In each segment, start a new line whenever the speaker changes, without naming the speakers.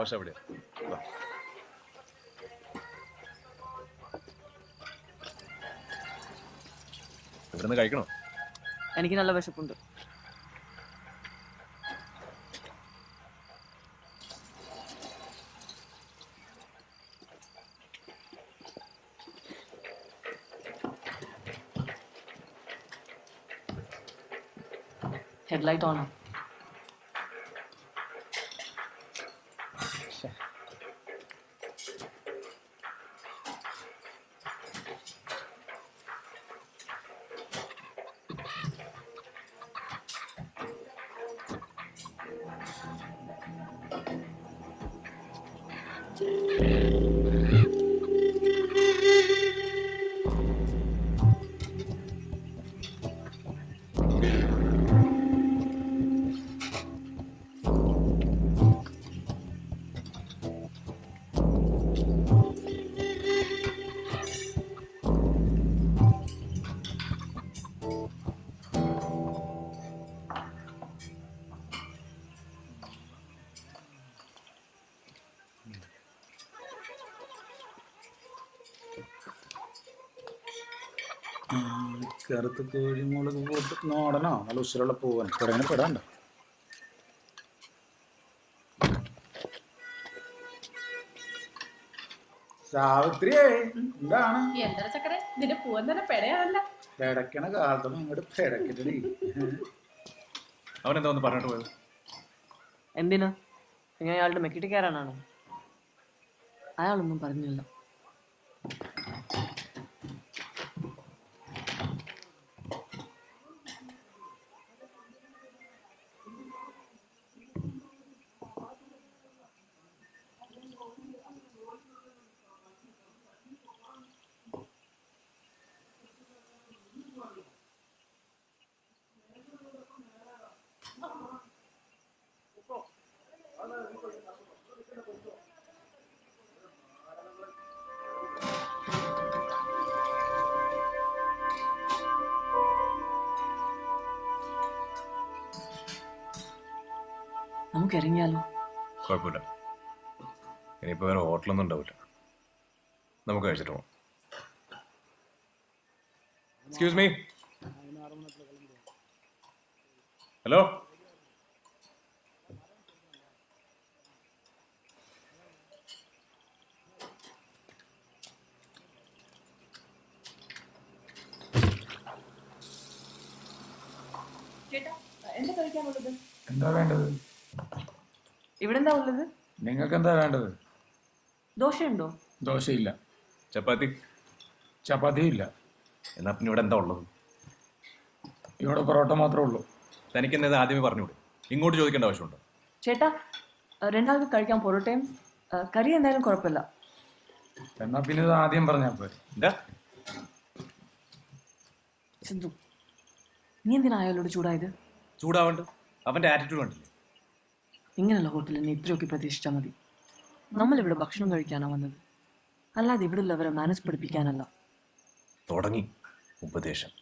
Wash ദാ. ഇവിടുന്ന് കഴിക്കണോ?
എനിക്ക് നല്ല വിശപ്പുണ്ട്. ഹെഡ്ലൈറ്റ് ഓണോ.
കറുത്ത കോഴിമുളക് പോട്ട് നോടണോ നല്ല ഉശിലുള്ള പൂവൻ കുറേ പെടാണ്ട സാവിത്രിയേ എന്താണ്?
എന്താ ചക്കരെ? നിന്റെ പൂവൻ തന്നെ പെടയാണല്ല.
പിടക്കണ കാലത്തൊന്നും ഇങ്ങോട്ട് പിടക്കിട്ടടി
അവൻ എന്താ ഒന്ന് പറഞ്ഞിട്ട് പോയത്?
എന്തിനാ? ഇങ്ങനെ അയാളുടെ മെക്കിട്ട് കയറാനാണോ അയാളൊന്നും പറഞ്ഞില്ല. നമുക്ക് ഇറങ്ങിയാലോ
കുഴപ്പമില്ല. ഇനിയിപ്പോൾ വേറെ ഹോട്ടലൊന്നും ഉണ്ടാവില്ല. നമുക്ക് കഴിച്ചിട്ട് പോകാം എക്സ്ക്യൂസ് മീ ഹലോ
ചേട്ടാ എന്താ കഴിക്കാനുള്ളത്
എന്താ വേണ്ടത്?
ഇവിടെ എന്താ ഉള്ളത്?
നിങ്ങൾക്ക് എന്താ വേണ്ടത്?
ദോശയുണ്ടോ?
ദോശയില്ല.
ചപ്പാത്തി?
ചപ്പാത്തി ഇല്ല
എന്നാ പിന്നെ ഇവിടെ എന്താ ഉള്ളത്?
ഇവിടെ പൊറോട്ട മാത്രമേ ഉള്ളൂ.
തനിക്ക് എന്നത് ആദ്യമേ പറഞ്ഞുകൂടെ? ഇങ്ങോട്ട് ചോദിക്കേണ്ട ആവശ്യമുണ്ടോ?
ചേട്ടാ അഹ് രണ്ടാൾക്ക് കഴിക്കാൻ പൊറോട്ടയും അഹ് കറി എന്തായാലും കുഴപ്പമില്ല.
എന്നാ പിന്നെ ഇത് ആദ്യം പറഞ്ഞാൽ പോരെ.
എന്താ?
സിന്ധു നീ എന്തിനാ അയാളോട് ചൂടായത്?
ചൂടാവണ്ട്. അവന്റെ ആറ്റിറ്റ്യൂഡ് കണ്ടില്ലേ
ഇങ്ങനെയുള്ള ഹോട്ടലിൽ നീ ഇത്രയൊക്കെ പ്രതീക്ഷിച്ചാൽ മതി. നമ്മളിവിടെ ഭക്ഷണം കഴിക്കാനാണ് വന്നത്. അല്ലാതെ ഇവിടെ ഉള്ളവരെ മാനസ് പഠിപ്പിക്കാനല്ല
തുടങ്ങി. ഉപദേശം.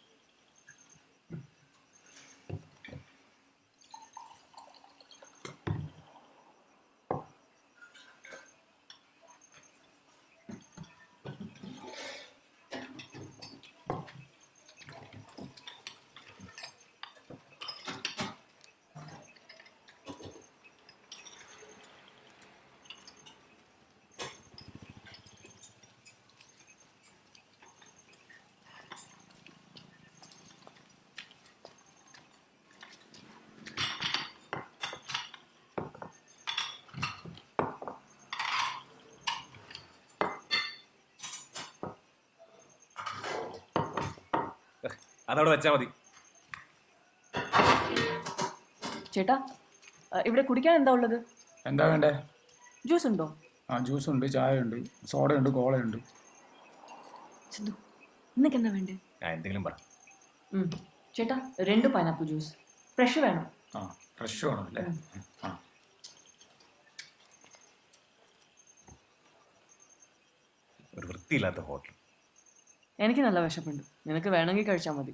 അതവിടെ വെച്ചാൽ മതി.
ചേട്ടാ അഹ് ഇവിടെ കുടിക്കാൻ എന്താ ഉള്ളത്?
എന്താ വേണ്ടേ?
ജ്യൂസ് ഉണ്ടോ?
ആ ജ്യൂസ് ഉണ്ട് ചായ ഉണ്ട് സോഡ ഉണ്ട് കോള ഉണ്ട്
സിന്ധു നിനക്ക് എന്താ വേണ്ടേ?
ഞാൻ എന്തെങ്കിലും പറ.
ഉം. ചേട്ടാ രണ്ട് പൈനാപ്പിൾ ജ്യൂസ് ഫ്രഷ് വേണം.
ആ ഫ്രഷ് വേണം അല്ലേ? ആ.
ഒരു വൃത്തിയില്ലാത്ത ഹോട്ടൽ
എനിക്ക് നല്ല വിശപ്പുണ്ട്. നിനക്ക് വേണമെങ്കിൽ കഴിച്ചാൽ മതി.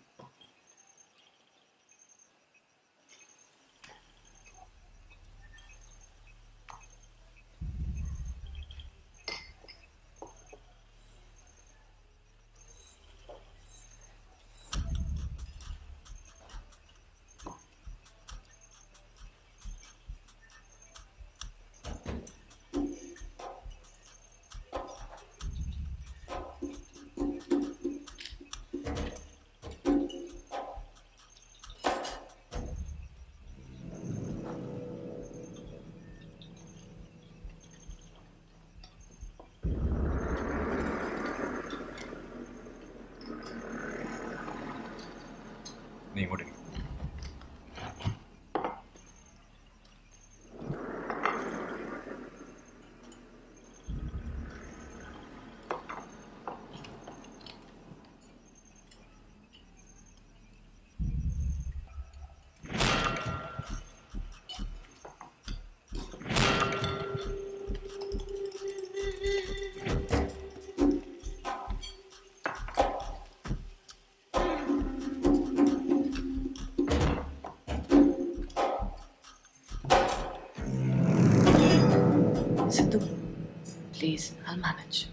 I'll
manage.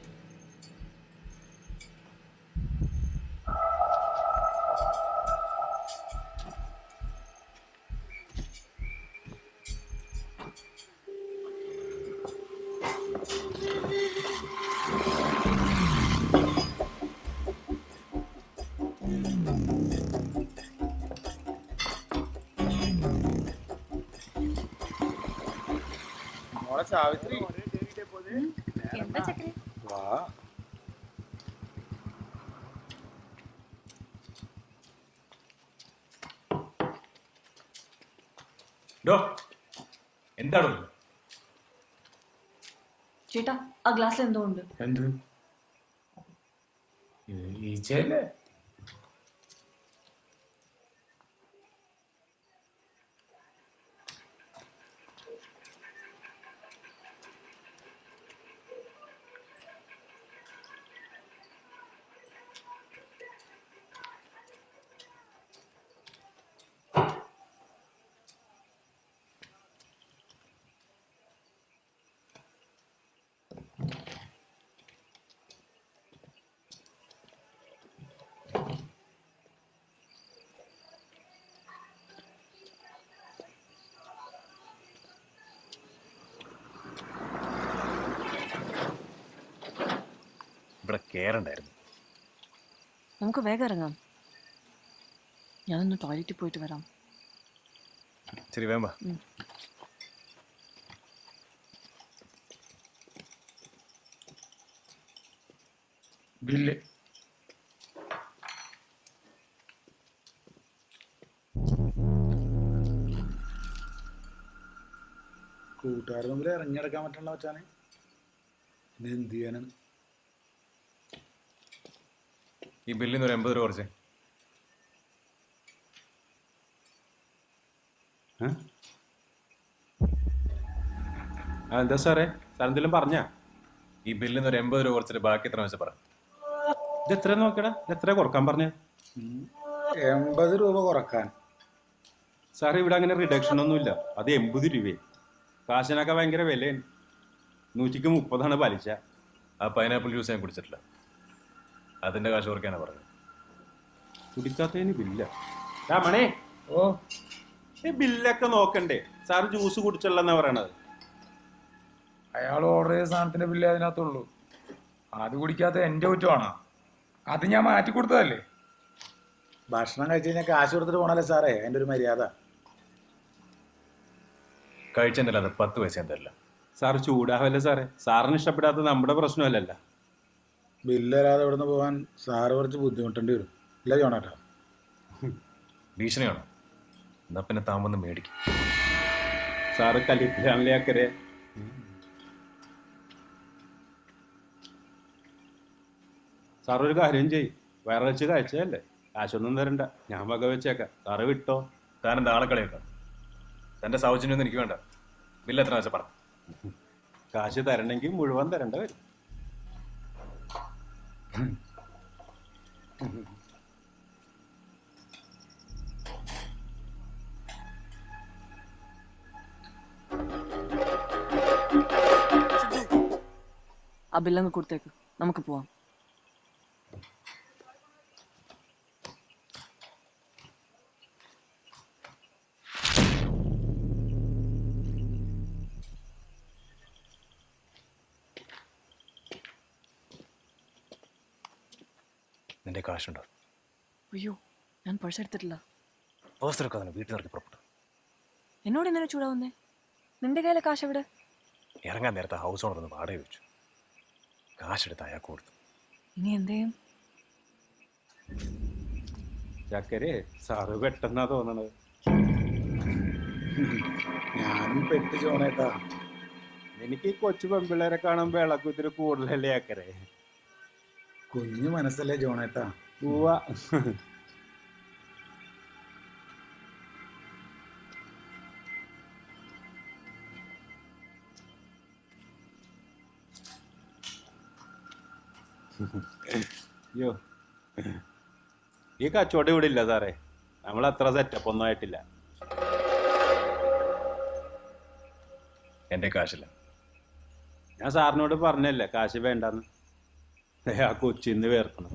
సావిత్రి
വാ
ഡോ എന്താണ്
ചേട്ടാ ആ ഗ്ലാസ്സിൽ എന്തോ ഉണ്ട്.
എന്ത്? ഈച്ചയല്ലേ
ഇവിടെ കേറണ്ടായിരുന്നു.
നമുക്ക് വേഗം ഇറങ്ങാം. ഞാനൊന്ന് ടോയ്ലറ്റിൽ പോയിട്ട് വരാം.
ശരി വേമ്പ.
ബില്ല്. കൂട്ടുകാരുടെ മുമ്പിൽ ഇറങ്ങിയെടുക്കാൻ പറ്റണ വെച്ചാണ് പിന്നെ എന്ത് ചെയ്യാനാണ്?
ഈ ബില്ലിൽ നിന്ന് ഒരു എൺപത് രൂപ കുറച്ചേ.
ആ, എന്താ സാറേ? സാർ എന്തെങ്കിലും പറഞ്ഞാ?
ഈ ബില്ലിൽ നിന്ന് ഒരു എൺപത് രൂപ കുറച്ചിട്ട് ബാക്കി എത്ര വെച്ചാൽ പറ.
ഇത് എത്ര നോക്കടാ ഇത് എത്ര കുറയ്ക്കാൻ പറഞ്ഞ?
എൺപത് രൂപ കുറയ്ക്കാൻ.
സാറേ ഇവിടെ അങ്ങനെ റിഡക്ഷൻ ഒന്നുമില്ല അത് എൺപത് രൂപയെ. കാശിനൊക്കെ ഭയങ്കര വിലയാണ്. നൂറ്റിക്ക് മുപ്പതാണ് പലിശ.
ആ പൈനാപ്പിൾ ജ്യൂസ് ഞാൻ കുടിച്ചിട്ടില്ല. അതിന്റെ കാശ് കുറയ്ക്കാനാണ് പറഞ്ഞത്.
കുടിക്കാത്തതിന് ബില്ല. മണേ. ഓ. ഈ ബില്ലൊക്കെ നോക്കണ്ടേ? സാർ ജ്യൂസ് കുടിച്ചല്ലെന്നാ പറയണത്.
അയാൾ ഓർഡർ ചെയ്ത സാധനത്തിന്റെ ബില്ല് അതിനകത്തുള്ളൂ. അത് കുടിക്കാത്ത എന്റെ കുറ്റമാണോ? അത് ഞാൻ മാറ്റി കൊടുത്തതല്ലേ?
ഭക്ഷണം കഴിച്ചു കഴിഞ്ഞാൽ കാശ് കൊടുത്തിട്ട് പോണല്ലേ സാറേ? എന്റെ ഒരു മര്യാദ.
കഴിച്ചല്ല പത്ത് പൈസ എന്തല്ല
സാർ ചൂടാവല്ലേ സാറേ? സാറിന് ഇഷ്ടപ്പെടാത്ത നമ്മുടെ പ്രശ്നമല്ലല്ല.
ബില്ല് തരാതെ ഇവിടുന്ന് പോകാൻ സാറ് കുറച്ച് ബുദ്ധിമുട്ടേണ്ടി വരും. ഇല്ല ജോണാട്ടാ.
ഭീഷണിയാണോ? എന്നാ പിന്നെ താൻ വന്ന് മേടിക്കും.
സാറ് കലിപ്പിലാണല്ലേ അക്കരെ ഒരു കാര്യം ചെയ് വേറെ വെച്ച് കഴിച്ചതല്ലേ കാശൊന്നും തരണ്ട. ഞാൻ വക വെച്ചേക്കാം. സാറ് വിട്ടോ?
താൻ എന്താ ആളെ കളിയേക്കാം? തന്റെ സൗജന്യൊന്നും എനിക്ക് വേണ്ട. ബില്ല് എത്ര വെച്ചാൽ പറ.
കാശ് തരണമെങ്കിൽ മുഴുവൻ തരേണ്ട വരും.
ആ ബില്ലങ്ങ് കൊടുത്തേക്ക്. നമുക്ക് പോവാം.
നിന്റെ കാശുണ്ടോ
അയ്യോ ഞാൻ പേഴ്സ് എടുത്തിട്ടില്ല.
പേഴ്സ് എടുക്കാതെ വീട്ടിൽ നിറക്കി പുറപ്പെട്ടു.
എന്നോട് എന്തിനാ ചൂടാവുന്നേ? നിന്റെ കയ്യിലെ കാശ് എവിടെ?
ഇറങ്ങാൻ നേരത്തെ ഹൗസ് ഓണർ ഒന്ന് വാടക വെച്ചു കാശെടുത്ത് അയാൾക്ക് കൊടുത്തു.
ഇനി എന്തേയും
ചക്കരെ സാറ് പെട്ടെന്നാ തോന്നണത്.
ഞാനും പെട്ട് ചോണേട്ടാ.
എനിക്ക് ഈ കൊച്ചു പെൺപിള്ളേരെ കാണുമ്പോ ഇളക്കുത്തിരി കൂടുതലല്ലേ ചക്കരെ?
കുഞ്ഞു മനസ്സല്ലേ ജോണേട്ടാ?
പൂവ അയ്യോ. ഈ കച്ചവടം ഇവിടെ ഇല്ല സാറേ. നമ്മൾ അത്ര സെറ്റപ്പ് ഒന്നും ആയിട്ടില്ല.
എന്റെ കാശില്ല.
ഞാൻ സാറിനോട് പറഞ്ഞല്ലേ കാശ് വേണ്ടെന്ന്. ആ കൊച്ചിന്ന് വേർക്കണം.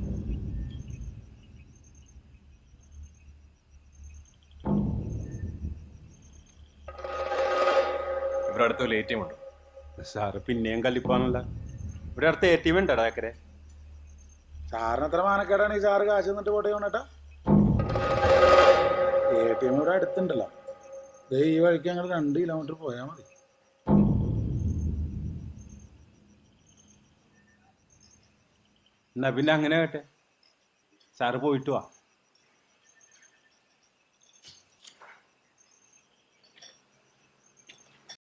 ഇവിടെ അടുത്ത് വല്ല എ ടി എം ഉണ്ടോ.
സാറ് പിന്നെയും കല്ലിപ്പാണല്ല. ഇവിടെ അടുത്ത് എ ടി എം ഉണ്ടോ ഏക്കരെ
സാറിന് എത്ര മാനക്കേടാണ് ഈ സാറ് കാശ് എന്നിട്ട് പോട്ടെ ജോണേട്ടാ എ ടി എം ഇവിടെ അടുത്തുണ്ടല്ലോ. ദേ ഈ വഴിക്ക് ഞങ്ങൾ രണ്ട് കിലോമീറ്റർ പോയാൽ മതി.
എന്നാ പിന്നെ അങ്ങനെ കേട്ടെ. സാറ് പോയിട്ട് വാ.